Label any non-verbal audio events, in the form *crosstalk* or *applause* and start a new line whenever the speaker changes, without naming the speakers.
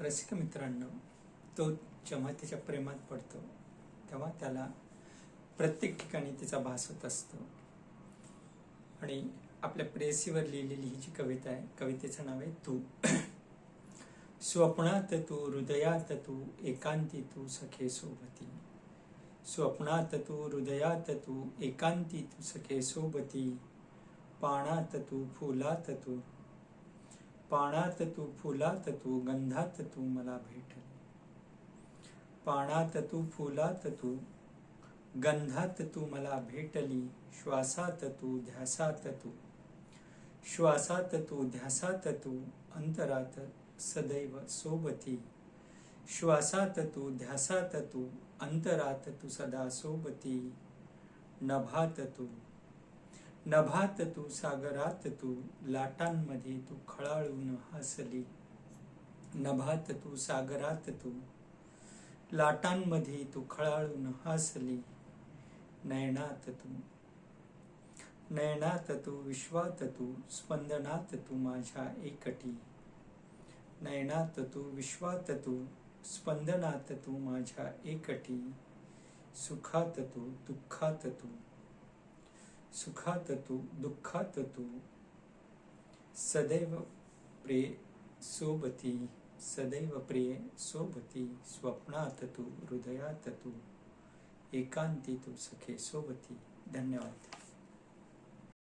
रसिक मित्रांनो तो जेव्हा त्याच्या प्रेमात पडतो तेव्हा त्याला प्रत्येक ठिकाणी तिचा भास होत असतो. आणि आपल्या प्रेसीवर लिहिलेली ही जी कविता आहे कवितेचं नाव आहे तू. *clears throat* स्वप्नात तू हृदयात तू एकांती तू सखे सोबती. स्वप्नात तू हृदयात तू एकांती तू सखे सोबती. पाणात तू फुलात तू पाण्यात तू फुलात तू गंधात तू मला भेटली पाण्यात तू फुलात तू गंधात तू मला भेटली श्वासात तू ध्यासात तू श्वासात तू ध्यासात तू अंतरात सदैव सोबती. श्वासात तू ध्यासात तू अंतरात तू सदा सोबती. नभात तू नभात तू सागरात तू लाटांमध्ये तू खळाळून हसली. नभात तू सागरात तू लाटांमध्ये तू खळाळून हसली. नयनात तू नयनात तू विश्वात तू स्पंदनात तू माझ्या एकटी. नयनात तू विश्वात तू स्पंदनात तू माझ्या एकटी. सुखात तू दुःखात तू सुखात तू दुःखात तू सदैव प्रिय सोबती सदैव प्रिय सोबती स्वप्नात तू हृदयात तू एकांती तू सखे सोबती. धन्यवाद.